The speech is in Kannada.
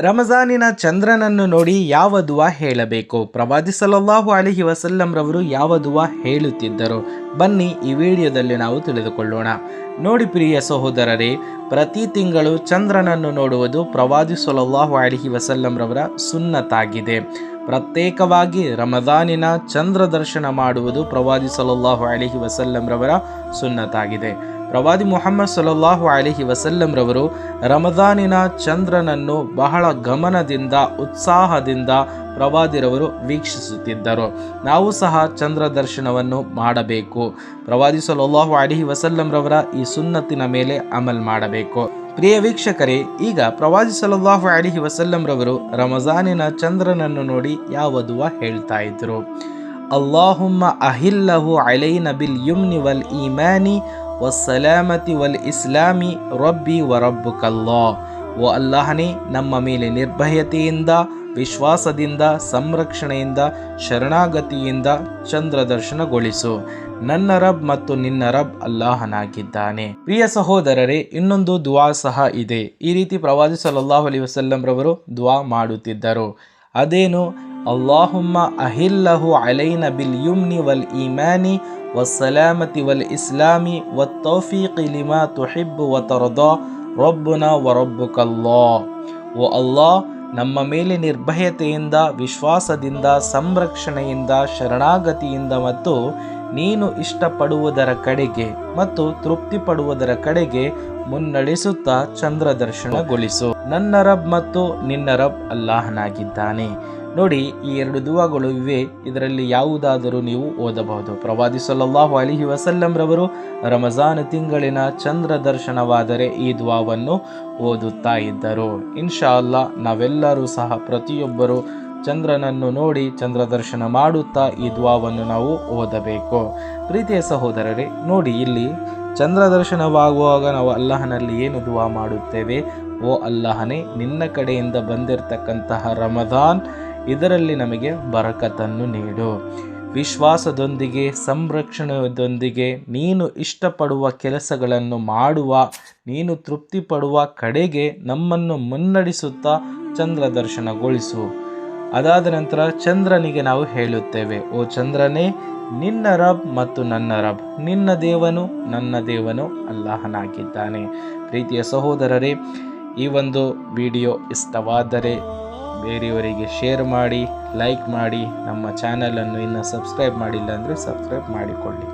ರಮಜಾನಿನ ಚಂದ್ರನನ್ನು ನೋಡಿ ಯಾವ ದುವಾ ಹೇಳಬೇಕು? ಪ್ರವಾದಿ ಸಲ್ಲಲ್ಲಾಹು ಅಲಿಹಿ ವಸಲ್ಲಂರವರು ಯಾವ ದುವಾ ಹೇಳುತ್ತಿದ್ದರು? ಬನ್ನಿ ಈ ವಿಡಿಯೋದಲ್ಲಿ ನಾವು ತಿಳಿದುಕೊಳ್ಳೋಣ. ನೋಡಿ ಪ್ರಿಯ ಸಹೋದರರೇ, ಪ್ರತಿ ತಿಂಗಳು ಚಂದ್ರನನ್ನು ನೋಡುವುದು ಪ್ರವಾದಿ ಸಲ್ಲಲ್ಲಾಹು ಅಲಿಹಿ ವಸಲ್ಲಂರವರ ಸುನ್ನತಾಗಿದೆ. ಪ್ರತ್ಯೇಕವಾಗಿ ರಮದಾನಿನ ಚಂದ್ರ ದರ್ಶನ ಮಾಡುವುದು ಪ್ರವಾದಿ ಸಲ್ಲಲ್ಲಾಹು ಅಲಿಹಿ ವಸಲ್ಲಂರವರ ಸುನ್ನತಾಗಿದೆ. ಪ್ರವಾದಿ ಮುಹಮ್ಮದ್ ಸಲ್ಲಲ್ಲಾಹು ಅಲಿಹಿ ವಸಲ್ಲಂರವರು ರಮದಾನಿನ ಚಂದ್ರನನ್ನು ಬಹಳ ಗಮನದಿಂದ, ಉತ್ಸಾಹದಿಂದ ಪ್ರವಾದಿರವರು ವೀಕ್ಷಿಸುತ್ತಿದ್ದರು. ನಾವು ಸಹ ಚಂದ್ರ ದರ್ಶನವನ್ನು ಮಾಡಬೇಕು. ಪ್ರವಾದಿ ಸಲ್ಲಲ್ಲಾಹು ಅಲಿಹಿ ವಸಲ್ಲಂರವರ ಈ ಸುನ್ನತಿನ ಮೇಲೆ ಅಮಲ್ ಮಾಡಬೇಕು. ಪ್ರಿಯ ವೀಕ್ಷಕರೇ, ಈಗ ಪ್ರವಾದಿ ಸಲ್ಲಲ್ಲಾಹು ಅಲಿಹಿ ವಸಲ್ಲಂರವರು ರಮಜಾನಿನ ಚಂದ್ರನನ್ನು ನೋಡಿ ಯಾವ ದುವಾ ಹೇಳ್ತಾ ಇದ್ರು? ಅಲ್ಲಾಹುಮ್ಮ ಅಹಿಲ್ಲಹು ಅಲೈನ ಬಿಲ್ ಯುಮ್ನಿ ವಲ್ ಈಮಾನಿ ವಸಲಾಮತಿ ವಲ್ ಇಸ್ಲಾಮಿ ರಬ್ಬಿ ವರಬ್ಬುಕಲ್ಲಾ. ಓ ಅಲ್ಲಾಹನೇ, ನಮ್ಮ ಮೇಲೆ ನಿರ್ಭಯತೆಯಿಂದ ವಿಶ್ವಾಸದಿಂದ, ಸಂರಕ್ಷಣೆಯಿಂದ, ಶರಣಾಗತಿಯಿಂದ ಚಂದ್ರದರ್ಶನಗೊಳಿಸು. ನನ್ನ ರಬ್ ಮತ್ತು ನಿನ್ನ ರಬ್ ಅಲ್ಲಾಹನಾಗಿದ್ದಾನೆ. ಪ್ರಿಯ ಸಹೋದರರೇ, ಇನ್ನೊಂದು ದುವಾ ಸಹ ಇದೆ. ಈ ರೀತಿ ಪ್ರವಾದಿ ಸಲ್ಲಲ್ಲಾಹು ಅಲಿ ರವರು ದುವಾ ಮಾಡುತ್ತಿದ್ದರು. ಅದೇನು? ಅಲ್ಲಾಹುಮ್ಮ ಅಹಿಲ್ಲಹು ಅಲೈನ ಬಿಲ್ ಯುಮ್ನಿ ವಲ್ ಇಮ್ಯಾನಿ ವ ಸಲಾಮತಿ ವಲ್ ಇಸ್ಲಾಮಿ ವತ್ತೌಫೀಕ್ ಲಿಮಾ ತುಹಿಬ್ಬು ವತರದಾ. ರಬ್ಬುನ ಕಲ್ಲಾ ಓ ಅಲ್ಲಾ ನಮ್ಮ ಮೇಲೆ ನಿರ್ಭಯತೆಯಿಂದ, ವಿಶ್ವಾಸದಿಂದ, ಸಂರಕ್ಷಣೆಯಿಂದ, ಶರಣಾಗತಿಯಿಂದ ಮತ್ತು ನೀನು ಇಷ್ಟಪಡುವುದರ ಕಡೆಗೆ ಮತ್ತು ತೃಪ್ತಿ ಪಡುವುದರ ಕಡೆಗೆ ಮುನ್ನಡೆಸುತ್ತಾ ಚಂದ್ರದರ್ಶನಗೊಳಿಸು. ನನ್ನ ರಬ್ ಮತ್ತು ನಿನ್ನ ರಬ್ ಅಲ್ಲಾಹನಾಗಿದ್ದಾನೆ. ನೋಡಿ, ಈ ಎರಡು ದುವಾಗಳು ಇವೆ. ಇದರಲ್ಲಿ ಯಾವುದಾದರೂ ನೀವು ಓದಬಹುದು. ಪ್ರವಾದಿ ಸಲ್ಲಲ್ಲಾಹು ಅಲಿಹಿ ವಸಲ್ಲಂರವರು ರಮಜಾನ್ ತಿಂಗಳಿನ ಚಂದ್ರ ದರ್ಶನವಾದರೆ ಈ ದುವಾವನ್ನು ಓದುತ್ತಾ ಇದ್ದರು. ಇನ್ಶಾ ಅಲ್ಲಾ ನಾವೆಲ್ಲರೂ ಸಹ ಪ್ರತಿಯೊಬ್ಬರು ಚಂದ್ರನನ್ನು ನೋಡಿ ಚಂದ್ರ ದರ್ಶನ ಮಾಡುತ್ತಾ ಈ ದ್ವಾವನ್ನು ನಾವು ಓದಬೇಕು. ಪ್ರೀತಿಯ ಸಹೋದರರೇ, ನೋಡಿ ಇಲ್ಲಿ ಚಂದ್ರ ದರ್ಶನವಾಗುವಾಗ ನಾವು ಅಲ್ಲಾಹನಲ್ಲಿ ಏನು ದುವಾ ಮಾಡುತ್ತೇವೆ? ಓ ಅಲ್ಲಾಹನೇ, ನಿನ್ನ ಕಡೆಯಿಂದ ಬಂದಿರತಕ್ಕಂತಹ ರಮದಾನ್ ಇದರಲ್ಲಿ ನಮಗೆ ಬರಕತನ್ನು ನೀಡು. ವಿಶ್ವಾಸದೊಂದಿಗೆ, ಸಂರಕ್ಷಣೆಯೊಂದಿಗೆ ನೀನು ಇಷ್ಟಪಡುವ ಕೆಲಸಗಳನ್ನು ಮಾಡುವ, ನೀನು ತೃಪ್ತಿ ಪಡುವ ಕಡೆಗೆ ನಮ್ಮನ್ನು ಮುನ್ನಡೆಸುತ್ತಾ ಚಂದ್ರ ದರ್ಶನಗೊಳಿಸು ಅದಾದ ನಂತರ ಚಂದ್ರನಿಗೆ ನಾವು ಹೇಳುತ್ತೇವೆ, ಓ ಚಂದ್ರನೇ, ನಿನ್ನ ರಬ್ ಮತ್ತು ನನ್ನ ರಬ್, ನಿನ್ನ ದೇವನು ನನ್ನ ದೇವನು ಅಲ್ಲಾಹನಾಗಿದ್ದಾನೆ. ಪ್ರೀತಿಯ ಸಹೋದರರೇ, ಈ ಒಂದು ವಿಡಿಯೋ ಇಷ್ಟವಾದರೆ ಬೇರೆಯವರಿಗೆ ಶೇರ್ ಮಾಡಿ ಲೈಕ್ ಮಾಡಿ ನಮ್ಮ ಚಾನಲನ್ನು ಇನ್ನು ಸಬ್ಸ್ಕ್ರೈಬ್ ಮಾಡಿಲ್ಲ ಅಂದರೆ ಸಬ್ಸ್ಕ್ರೈಬ್ ಮಾಡಿಕೊಳ್ಳಿ.